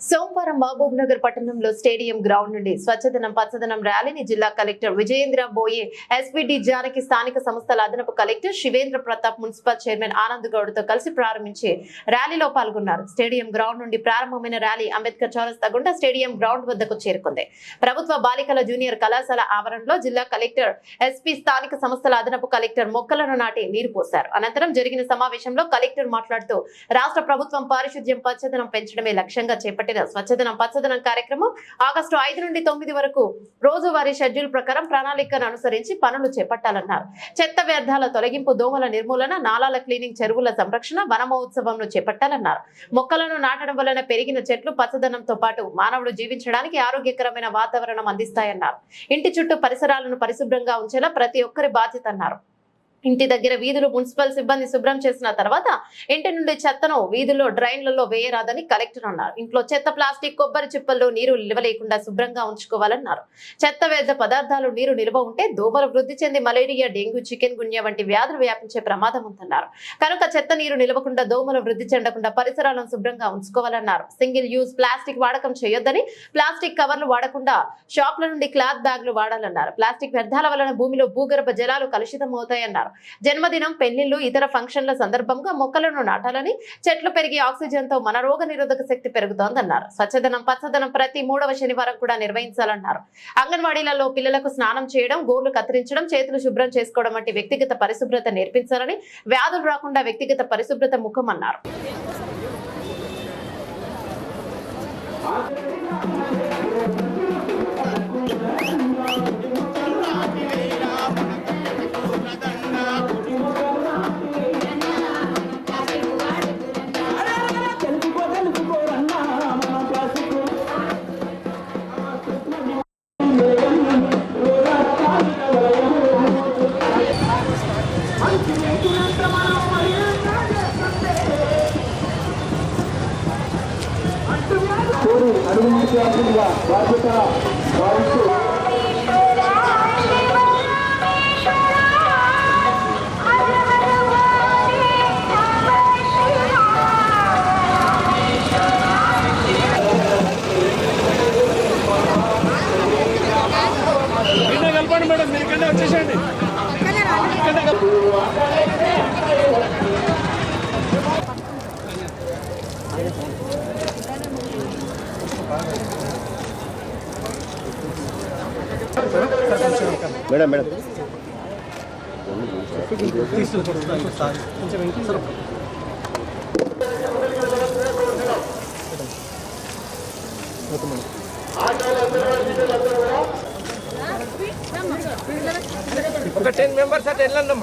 సోమవారం మహబూబ్ నగర్ పట్టణంలో stadium ground నుండి స్వచ్ఛదనం పచ్చదనం ర్యాలీని జిల్లా collector Vijayendra Boye SP D Janaki స్థానిక సంస్థల అదనపు collector Shivendra Pratap municipal chairman Anand గౌడ్తో కలిసి ప్రారంభించి ర్యాలీలో పాల్గొన్నారు. స్టేడియం గ్రౌండ్ నుండి ప్రారంభమైన ర్యాలీ అంబేద్కర్ చౌరస్తా గుండా స్టేడియం గ్రౌండ్ వద్దకు చేరుకుంది. ప్రభుత్వ బాలికల జూనియర్ కళాశాల ఆవరణలో జిల్లా కలెక్టర్ ఎస్పీ స్థానిక సంస్థల అదనపు కలెక్టర్ మొక్కలను నాటి నీరు పోశారు. అనంతరం జరిగిన సమావేశంలో కలెక్టర్ మాట్లాడుతూ రాష్ట్ర ప్రభుత్వం పారిశుద్ధ్యం పచ్చదనం పెంచడమే లక్ష్యంగా చేపట్టిన స్వచ్ఛదనం పచ్చదనం కార్యక్రమం ఆగస్టు ఐదు నుండి తొమ్మిది వరకు రోజువారీ షెడ్యూల్ ప్రకారం ప్రణాళికను అనుసరించి పనులు చేపట్టాలన్నారు. చెత్త వ్యర్థాల తొలగింపు దోమల నిర్మూలన నాలాల క్లీనింగ్ చెరువుల సంరక్షణ వనమహోత్సవంను చేపట్టాలన్నారు. మొక్కలను నాటడం వలన పెరిగిన చెట్లు పచ్చదనంతో పాటు మానవుడు జీవించడానికి ఆరోగ్యకరమైన వాతావరణం అందిస్తాయన్నారు. ఇంటి చుట్టూ పరిసరాలను పరిశుభ్రంగా ఉంచేలా ప్రతి ఒక్కరి బాధ్యత అన్నారు. ఇంటి దగ్గర వీధులు మున్సిపల్ సిబ్బంది శుభ్రం చేసిన తర్వాత ఇంటి నుండి చెత్తను వీధుల్లో డ్రైన్లలో వేయరాదని కలెక్టర్ అన్నారు. ఇంట్లో చెత్త ప్లాస్టిక్ కొబ్బరి చిప్పల్లో నీరు నిలవలేకుండా శుభ్రంగా ఉంచుకోవాలన్నారు. చెత్త వ్యర్థ పదార్థాలు నీరు నిల్వ ఉంటే దోమలు వృద్ధి చెంది మలేరియా డెంగ్యూ చికెన్ గున్యా వంటి వ్యాధులు వ్యాపించే ప్రమాదం ఉందన్నారు. కనుక చెత్త నీరు నిలవకుండా దోమలు వృద్ధి చెందకుండా పరిసరాలను శుభ్రంగా ఉంచుకోవాలన్నారు. సింగిల్ యూజ్ ప్లాస్టిక్ వాడకం చేయొద్దని ప్లాస్టిక్ కవర్లు వాడకుండా షాప్ల నుండి క్లాత్ బ్యాగ్లు వాడాలన్నారు. ప్లాస్టిక్ వ్యర్థాల వలన భూమిలో భూగర్భ జలాలు కలుషితం అవుతాయన్నారు జన్మదినం పెళ్ళిళ్ళు ఇతర ఫంక్షన్ల సందర్భంగా మొక్కలను నాటాలని చెట్లు పెరిగి ఆక్సిజన్తో మన రోగ నిరోధక శక్తి పెరుగుతోందన్నారు. స్వచ్ఛదనం పచ్చదనం ప్రతి మూడవ శనివారం కూడా నిర్వహించాలన్నారు. అంగన్వాడీలలో పిల్లలకు స్నానం చేయడం గోర్లు కత్తిరించడం చేతులు శుభ్రం చేసుకోవడం వంటి వ్యక్తిగత పరిశుభ్రత నేర్పించాలని వ్యాధులు రాకుండా వ్యక్తిగత పరిశుభ్రత ముఖం అన్నారు బాధ్యత భావిస్తూ మేడం మేడం ఒక టెన్ మెంబర్స్ అట్లా వెళ్ళండి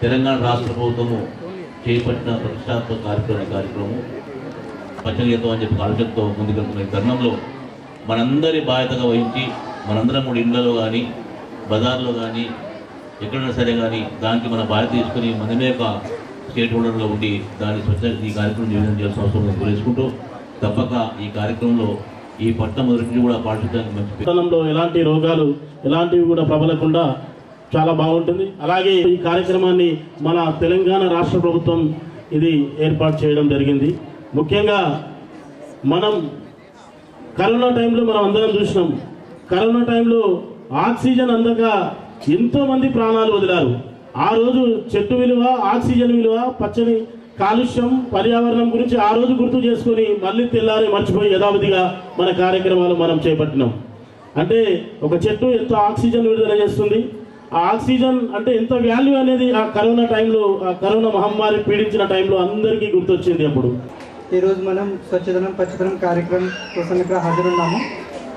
తెలంగాణ రాష్ట్ర ప్రభుత్వము చేపట్టిన ప్రతిష్టాత్మక కార్యక్రమం ఈ కార్యక్రమం పచ్చగీతం అని చెప్పి కాన్సెప్ట్తో ముందుకెళ్తున్న ఈ తరుణంలో మనందరి బాధ్యతగా వహించి మనందరం కూడా ఇళ్ళలో కానీ బజార్లో కానీ ఎక్కడైనా సరే కానీ దానికి మన బాధ్యత తీసుకుని మనమే ఒక స్టేట్ హోల్డర్లో ఉండి దాన్ని స్వచ్ఛ ఈ కార్యక్రమం నివేదన చేయాల్సిన అవసరం ఉందని తెలుసుకుంటూ తప్పక ఈ కార్యక్రమంలో ఈ పట్టణం మొదటి కూడా పాటించడానికి మంచి పట్టణంలో ఎలాంటి రోగాలు ఎలాంటివి కూడా ప్రబలకుండా చాలా బాగుంటుంది. అలాగే ఈ కార్యక్రమాన్ని మన తెలంగాణ రాష్ట్ర ప్రభుత్వం ఇది ఏర్పాటు చేయడం జరిగింది. ముఖ్యంగా మనం కరోనా టైంలో మనం అందరం చూసినాం. కరోనా టైంలో ఆక్సిజన్ అందక ఎంతోమంది ప్రాణాలు వదిలారు. ఆ రోజు చెట్టు విలువ ఆక్సిజన్ విలువ పచ్చని కాలుష్యం పర్యావరణం గురించి ఆ రోజు గుర్తు చేసుకొని మళ్ళీ తెల్లారి మర్చిపోయి యథావిధిగా మన కార్యక్రమాలు మనం చేపట్టినాం. అంటే ఒక చెట్టు ఎంత ఆక్సిజన్ విడుదల చేస్తుంది. ఆ ఆక్సిజన్ అంటే ఎంత వాల్యూ అనేది ఆ కరోనా టైంలో ఆ కరోనా మహమ్మారి పీడించిన టైంలో అందరికీ గుర్తొచ్చింది అప్పుడు. ఈరోజు మనం స్వచ్ఛదనం పచ్చదనం కార్యక్రమం కోసం ఇక్కడ హాజరున్నాము.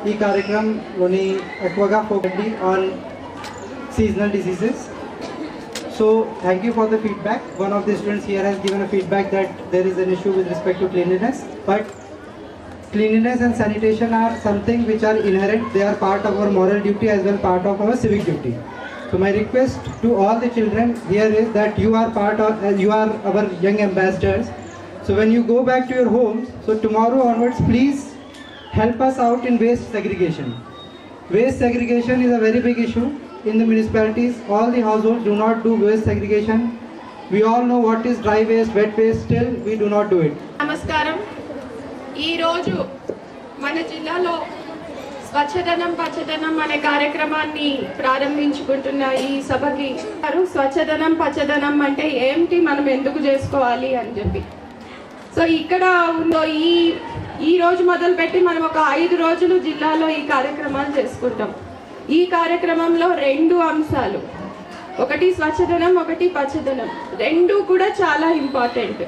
ఈ కార్యక్రమంలోని ఎక్కువగా focus on seasonal diseases so thank you for the feedback one of the students here he's given a feedback that there is an issue with respect to cleanliness but cleanliness and sanitation are something which are inherent. They are part of our moral duty as well part of our civic duty. so my request to all the children here is that you are part of uh, you are our young ambassadors so when you go back to your homes so tomorrow onwards please help us out in waste segregation waste segregation is a very big issue in the municipalities all the households do not do waste segregation we all know what is dry waste wet waste still we do not do it నమస్కారం ఈరోజు మన జిల్లాలో స్వచ్ఛదనం పచ్చదనం అనే కార్యక్రమాన్ని ప్రారంభించుకుంటున్న ఈ సభకి. స్వచ్ఛదనం పచ్చదనం అంటే ఏంటి మనం ఎందుకు చేసుకోవాలి అని చెప్పి. సో ఇక్కడ ఉందో ఈ ఈ రోజు మొదలుపెట్టి మనం ఒక ఐదు రోజులు జిల్లాలో ఈ కార్యక్రమాలు చేసుకుంటాం. ఈ కార్యక్రమంలో రెండు అంశాలు. ఒకటి స్వచ్ఛదనం ఒకటి పచ్చదనం. రెండు కూడా చాలా ఇంపార్టెంట్.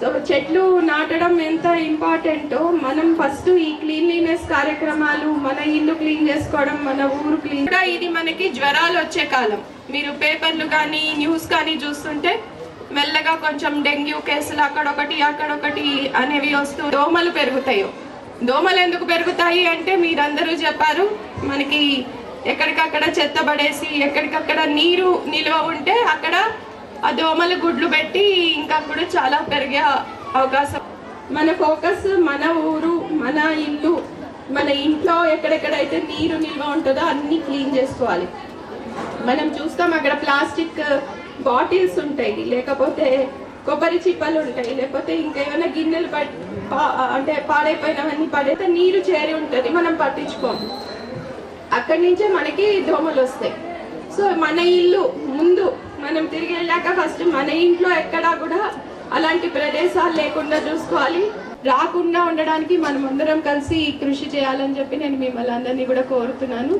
సో చెట్లు నాటడం ఎంత ఇంపార్టెంటో మనం ఫస్ట్ ఈ క్లీన్లీనెస్ కార్యక్రమాలు మన ఇల్లు క్లీన్ చేసుకోవడం మన ఊరు క్లీన్ కూడా ఇది మనకి జ్వరాలు వచ్చే కాలం. మీరు పేపర్లు కానీ న్యూస్ కానీ చూస్తుంటే మెల్లగా కొంచెం డెంగ్యూ కేసులు అక్కడొకటి అక్కడొకటి అనేవి వస్తూ దోమలు పెరుగుతాయి. దోమలు ఎందుకు పెరుగుతాయి అంటే మీరందరూ చెప్పారు మనకి ఎక్కడికక్కడ చెత్త పడేసి ఎక్కడికక్కడ నీరు నిల్వ ఉంటే అక్కడ ఆ దోమలు గుడ్లు పెట్టి ఇంకా కూడా చాలా పెరిగే అవకాశం. మన ఫోకస్ మన ఊరు మన ఇల్లు మన ఇంట్లో ఎక్కడెక్కడైతే నీరు నిల్వ ఉంటుందో అన్ని క్లీన్ చేసుకోవాలి. మనం చూస్తాం అక్కడ ప్లాస్టిక్ బాటిల్స్ ఉంటాయి లేకపోతే కొబ్బరి చిప్పలు ఉంటాయి లేకపోతే ఇంకేమైనా గిన్నెలు అంటే పాడైపోయినవన్నీ పడైతే నీరు చేరి ఉంటుంది మనం పట్టించుకోం అక్కడి నుంచే మనకి దోమలు వస్తాయి. సో మన ఇల్లు ముందు మనం తిరిగి వెళ్ళాక ఫస్ట్ మన ఇంట్లో ఎక్కడా కూడా అలాంటి ప్రదేశాలు లేకుండా చూసుకోవాలి. రాకుండా ఉండడానికి మనం అందరం కలిసి కృషి చేయాలని చెప్పి నేను మిమ్మల్ని అందరినీ కూడా కోరుతున్నాను.